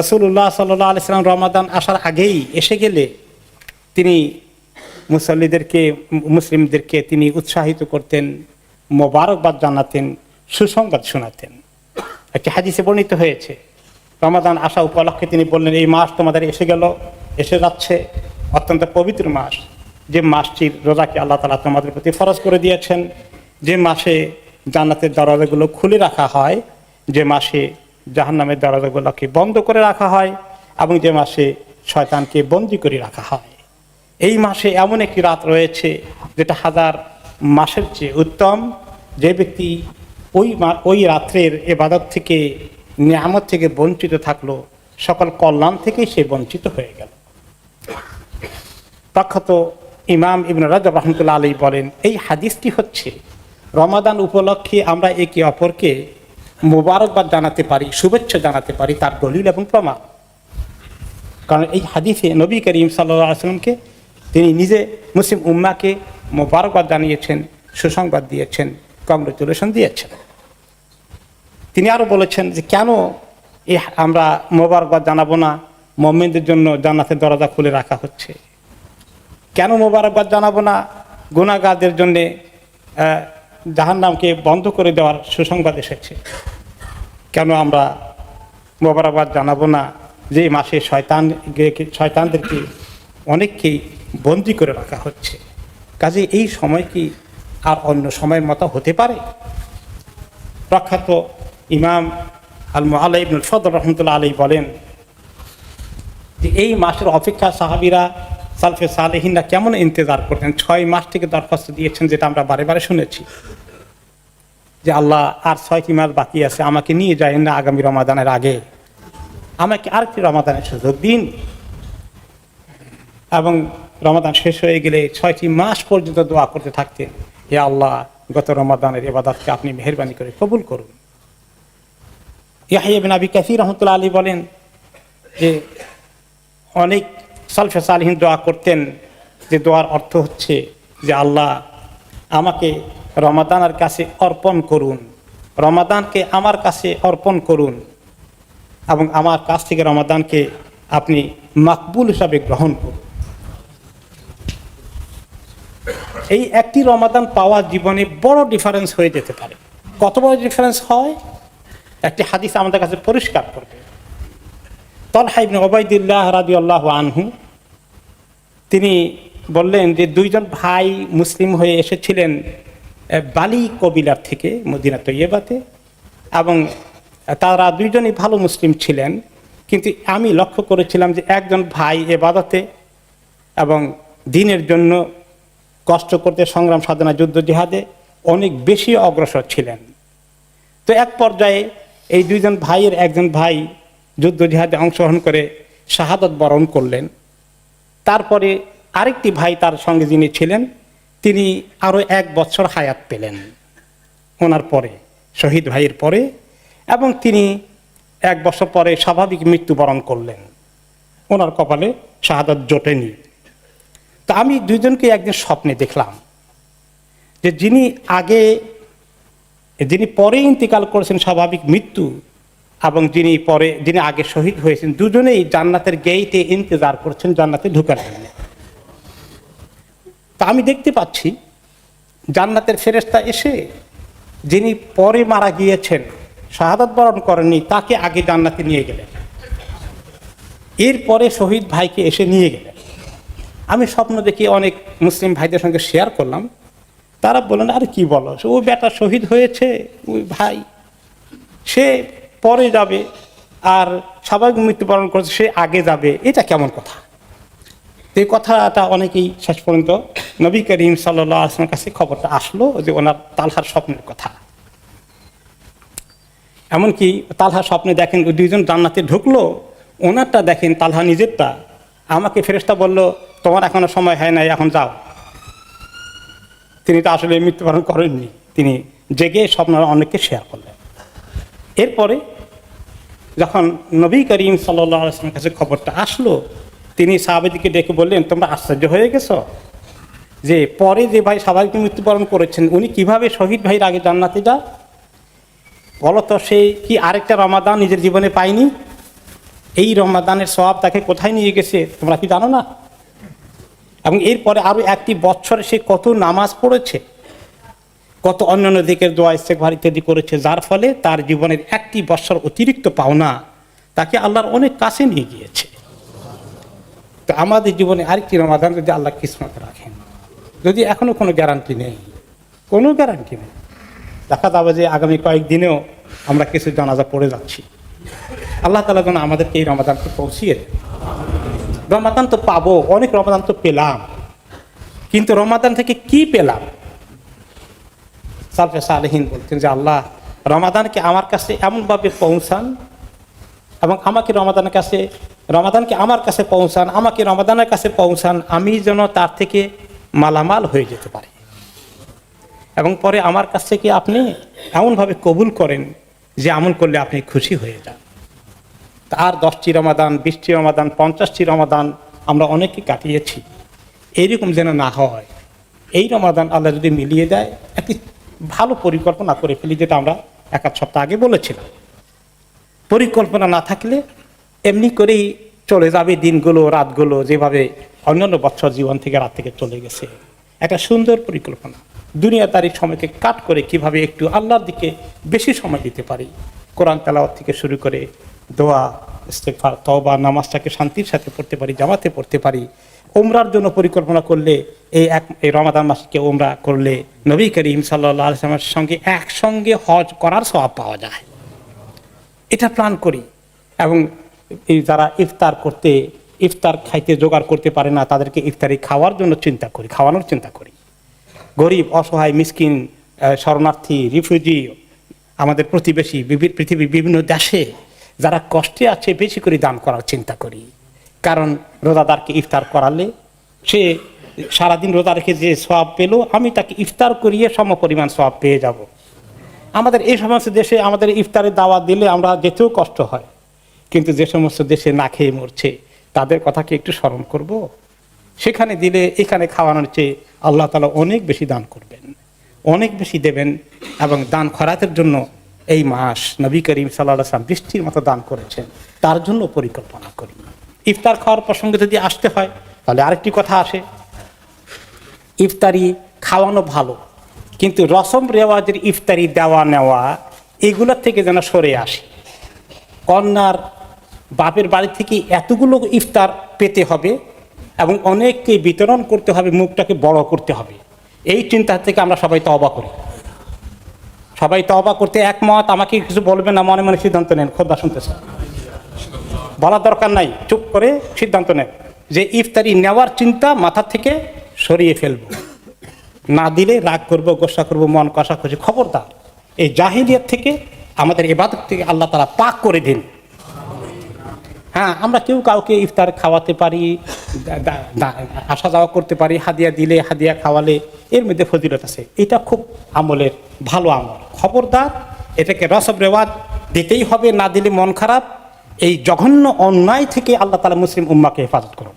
রসুল্লাহ সাল্লাহ আলিয়াল্লাম রমাদান আসার আগেই এসে গেলে তিনি মুসল্লিদেরকে, মুসলিমদেরকে তিনি উৎসাহিত করতেন, মোবারকবাদ জানাতেন, সুসংবাদ শোনাতেন। একটি হাদিসে বর্ণিত হয়েছে, রমাদান আসা উপলক্ষে তিনি বললেন, এই মাস তোমাদের এসে গেল, এসে যাচ্ছে, অত্যন্ত পবিত্র মাস। যে মাসটির রোজাকে আল্লাহ তালা তোমাদের প্রতি ফরজ করে দিয়েছেন। যে মাসে জান্নাতের দরজাগুলো খুলে রাখা হয়, যে মাসে জাহান্নামের দরজাগুলোকে বন্ধ করে রাখা হয় এবং যে মাসে শয়তানকে বন্দি করে রাখা হয়। এই মাসে এমন একটি রাত রয়েছে যেটা হাজার মাসের চেয়ে উত্তম। যে ব্যক্তি ওই ওই রাত্রের এবাদত থেকে, নিয়ামত থেকে বঞ্চিত থাকল, সকল কল্যাণ থেকেই সে বঞ্চিত হয়ে গেল। প্রখ্যাত ইমাম ইবন রাজব রহমতুল্লাহ আলী বলেন, এই হাদিসটি হচ্ছে, রমাদান উপলক্ষে আমরা একে অপরকে মোবারকবাদ জানাতে পারি, শুভেচ্ছা জানাতে পারি তার দলিল এবং প্রমাণ। কারণ এই হাদিসে নবী করিম আসলামকে তিনি নিজে মুসলিম উম্মাকে মোবারকবাদ জানিয়েছেন, সুসংবাদ দিয়েছেন কংগ্রেচুলেশন দিয়েছেন। তিনি আরও বলেছেন যে, কেন এ আমরা মোবারকবাদ জানাব না? মোমেনদের জন্য জান্নাতের দরজা খুলে রাখা হচ্ছে। কেন মোবারকবাদ জানাব না? গুণাগারদের জন্যে জাহান্নামকে বন্ধ করে দেওয়ার সুসংবাদ এসেছে। কেন আমরা মোবারকবাদ জানাব না যে মাসে শয়তান শয়তানদেরকে অনেককেই বন্দি করে রাখা হচ্ছে? কাজে এই সময় কি আর অন্য সময়ের মতো হতে পারে? প্রখ্যাত ইমাম আল মোহাল্লা ইবনুল ফদর রহমতুল্লাহ আলী বলেন যে এই মাসের অপেক্ষা সাহাবিরা সালফে সালেহিনরা কেমন ইন্তজার করতেন? ছয় মাস থেকে দরখাস্ত দিয়েছেন যেটা আমরা বারে বারে শুনেছি। যে আল্লাহ আর ছয়টি মাস বাকি আছে, আমাকে নিয়ে যায় না আগামী রমাদানের আগে। আমাকে আরেকটি রমাদানের সুযোগ দিন। এবং রমাদান শেষ হয়ে গেলে ছয়টি মাস পর্যন্ত দোয়া করতে থাকতেন হে আল্লাহ, গত রমাদানের এবাদতকে আপনি মেহরবানি করে কবুল করুন। ইয়াহিয়া বিন আবি কাসির রহমতুল্লাহ আলী বলেন যে, অনেক সালফে সালহীন দোয়া করতেন, যে দোয়ার অর্থ হচ্ছে যে আল্লাহ আমাকে রমাদানের কাছে অর্পণ করুন। রমাদানকে আমার কাছে অর্পণ করুন এবং আমার কাছ থেকে রমাদানকে আপনি মাকবুল হিসাবে গ্রহণ করুন। এই একটি রমাদান পাওয়া জীবনে বড় ডিফারেন্স হয়ে যেতে পারে। কত বড় ডিফারেন্স হয়? একটি হাদিস আমাদের কাছে পরিষ্কার করবে। তলহা ইবনে ওবায়দুল্লাহ রাজি আল্লাহ আনহু, তিনি বললেন যে দুইজন ভাই মুসলিম হয়ে এসেছিলেন বালি কবিলার থেকে মদিনা তৈয়বাতে এবং তারা দুইজনই ভালো মুসলিম ছিলেন, কিন্তু আমি লক্ষ্য করেছিলাম যে একজন ভাই এবাদতে এবং দিনের জন্য কষ্ট করতে সংগ্রাম সাধনা, যুদ্ধ, জিহাদে অনেক বেশি অগ্রসর ছিলেন। তো এক পর্যায়ে এই দুইজন ভাইয়ের একজন ভাই যুদ্ধ, জিহাদে অংশগ্রহণ করে শাহাদত বরণ করলেন। তারপরে আরেকটি ভাই তার সঙ্গে যিনি ছিলেন তিনি আরও এক বছর হায়াত পেলেন। ওনার পরে, শহীদ ভাইয়ের পরে, এবং তিনি এক বছর পরে স্বাভাবিক মৃত্যুবরণ করলেন। ওনার কপালে শাহাদত জোটেনি। তা আমি দুইজনকে একদিন স্বপ্নে দেখলাম যে যিনি আগে, যিনি পরে ইন্তিকাল করেছেন স্বাভাবিক মৃত্যু এবং যিনি পরে, যিনি আগে শহীদ হয়েছেন, দুজনেই জান্নাতের গেইটে ইন্তজার করছেন, জান্নাতে ঢুকার জন্য তা আমি দেখতে পাচ্ছি। জান্নাতের ফেরেস্তা এসে, যিনি পরে মারা গিয়েছেন, শাহাদাত বরণ করেননি, তাকে আগে জান্নাতে নিয়ে গেলেন। এরপরে শহীদ ভাইকে এসে নিয়ে গেলেন। আমি স্বপ্ন দেখে অনেক মুসলিম ভাইদের সঙ্গে শেয়ার করলাম। তারা বললেন, আরে কি বলো? ও বেটা শহীদ হয়েছে, ওই ভাই। সে পরে যাবে, আর স্বাভাবিক মৃত্যুবরণ করেছে, সে আগে যাবে। এটা কেমন কথা? তো এই কথাটা অনেকেই শেষ পর্যন্ত নবী করিম সাল্লাহ আসলামের কাছে খবরটা আসলো যে ওনার তালহার স্বপ্নের কথা। এমনকি তালহা স্বপ্নে দেখেন দুইজন জান্নাতে ঢুকলো, ওনারটা দেখেন তালহা নিজেরটা। আমাকে ফেরেস্তা বলল, তোমার এখনও সময় হয় নাই, এখন যাও। তিনি তো আসলে মৃত্যুবরণ করেননি, তিনি জেগে স্বপ্ন অনেককে শেয়ার করলেন। এরপরে যখন নবী করিম সাল্লাহ আসলামের কাছে খবরটা আসলো তিনি সাহাবেদিকে ডেকে বললেন, তোমরা আশ্চর্য হয়ে গেছো যে পরে যে ভাই স্বাভাবিক মৃত্যুবরণ করেছেন, উনি কীভাবে শহীদ ভাইয়ের আগে জান্নাতে যা বলতো, সে কি আরেকটা রমাদান নিজের জীবনে পায়নি? এই রমাদানের স্বভাব তাকে কোথায় নিয়ে গেছে? তোমরা কি জানো না? এবং এরপরে আরও একটি বছরে সে কত নামাজ পড়েছে, কত অন্যান্য দিকের দোয়া ইস্তেকভার ইত্যাদি করেছে, যার ফলে তার জীবনের একটি বছর অতিরিক্ত পাওনা তাকে আল্লাহর অনেক কাছে নিয়ে গিয়েছে। তো আমাদের জীবনে আরেকটি রমাদান যদি আল্লাহ কিসমত রাখেন। যদি এখনও কোনো গ্যারান্টি নেই, কোনো গ্যারান্টি নেই। দেখা যাবে যে আগামী কয়েকদিনেও আমরা কিছু জানাজা পড়ে যাচ্ছি। আল্লাহ তালা যেন আমাদেরকে এই রমাদানকে পৌঁছিয়ে রমাদান তো পাবো, অনেক রমাদান তো পেলাম। কিন্তু রমাদান থেকে কি পেলাম? সালফে সালেহীন বলতেন যে, আল্লাহ, রমাদানকে আমার কাছে এমনভাবে পৌঁছান এবং আমাকে রমাদানের কাছে রমাদানকে আমার কাছে পৌঁছান, আমাকে রমাদানের কাছে পৌঁছান, আমি যেন তার থেকে মালামাল হয়ে যেতে পারি। এবং পরে আমার কাছ থেকে আপনি এমনভাবে কবুল করেন যে আমল করলে আপনি খুশি হয়ে যান। তার দশটি রমাদান, বিশটি রমাদান, পঞ্চাশটি রমাদান আমরা অনেকে কাটিয়েছি। এইরকম যেন না হয়। এই রমাদান আল্লাহ যদি মিলিয়ে দেয়, একটি ভালো পরিকল্পনা করে ফেলি, যেটা আমরা এক সপ্তাহ আগে বলেছিলাম। পরিকল্পনা না থাকলে এমনি করেই চলে যাবে দিনগুলো, রাতগুলো, যেভাবে অন্যান্য বছর জীবন থেকে, রাত থেকে চলে গেছে। একটা সুন্দর পরিকল্পনা। দুনিয়া তার সময়কে কাট করে কীভাবে একটু আল্লাহর দিকে বেশি সময় দিতে পারি। কোরআন তেলাওয়াত থেকে শুরু করে দোয়া, ইস্তেগফার, তওবা, নামাজটাকে শান্তির সাথে পড়তে পারি, জামাতে পড়তে পারি। ওমরার জন্য পরিকল্পনা করলে এই এক, এই রমাদান মাসকে ওমরা করলে নবী করিম সাল্লাহ আলসালামের সঙ্গে একসঙ্গে হজ করার স্বভাব পাওয়া যায়। এটা প্ল্যান করি এবং যারা ইফতার করতে, ইফতার খাইতে জোগাড় করতে পারে না, তাদেরকে ইফতারি খাওয়ার জন্য চিন্তা করি, খাওয়ানোর চিন্তা করি। গরিব, অসহায়, মিসকিন শরণার্থী, রিফিউজি, আমাদের প্রতিবেশী পৃথিবীর বিভিন্ন দেশে যারা কষ্টে আছে, বেশি করে দান করার চিন্তা করি। কারণ রোজাদারকে ইফতার করালে সে সারাদিন রোজা রেখে যে সব পেল, আমি তাকে ইফতার করিয়ে সম পরিমাণ সব পেয়ে যাব। আমাদের এই সমস্ত দেশে আমাদের ইফতারের দাওয়াত দিলে আমরা যেতেও কষ্ট হয়। কিন্তু যে সমস্ত দেশে না খেয়ে মরছে, তাদের কথা কি একটু স্মরণ করব। সেখানে দিলে, এখানে খাওয়ানোর চেয়ে আল্লাহ তালা অনেক বেশি দান করবেন, অনেক বেশি দেবেন এবং দান খরাতের জন্য এই মাস নবী করিম সাল্লাহ আসলাম বৃষ্টির মতো দান করেছেন। তার জন্য পরিকল্পনা করি। ইফতার খাওয়ার প্রসঙ্গে যদি আসতে হয়, তাহলে আরেকটি কথা আসে। ইফতারি খাওয়ানো ভালো, কিন্তু রসম রেওয়াজের ইফতারি দেওয়া নেওয়া, এগুলোর থেকে যেন সরে আসে। কন্যার বাপের বাড়ি থেকে এতগুলো ইফতার পেতে হবে এবং অনেককে বিতরণ করতে হবে, মুখটাকে বড় করতে হবে। এই চিন্তা থেকে আমরা সবাই তবা করি। সবাই তবা করতে একমত, আমাকে কিছু বলবে না, মনে মনে সিদ্ধান্ত নেন, খোদা শুনতেছে। বলার দরকার নাই, চুপ করে সিদ্ধান্ত নেন যে ইফতারি নেওয়ার চিন্তা মাথা থেকে সরিয়ে ফেলব। না দিলে রাগ করব, গোসা করব, মন কষাকষি। খবরদার, এই জাহিলিয়াত থেকে, আমাদের এবাদত থেকে আল্লাহ তারা পাক করে দিন। হ্যাঁ আমরা কেউ কাউকে ইফতার খাওয়াতে পারি আসা যাওয়া করতে পারি, হাদিয়া দিলে, হাদিয়া খাওয়ালে, এর মধ্যে ফজিলত আছে। এটা খুব আমলের ভালো আমল। খবরদার, এটাকে রসব রেওয়াজ দিতেই হবে, না দিলে মন খারাপ। এই জঘন্য অন্যায় থেকে আল্লাহ তালা মুসলিম উম্মাকে হেফাজত করুন।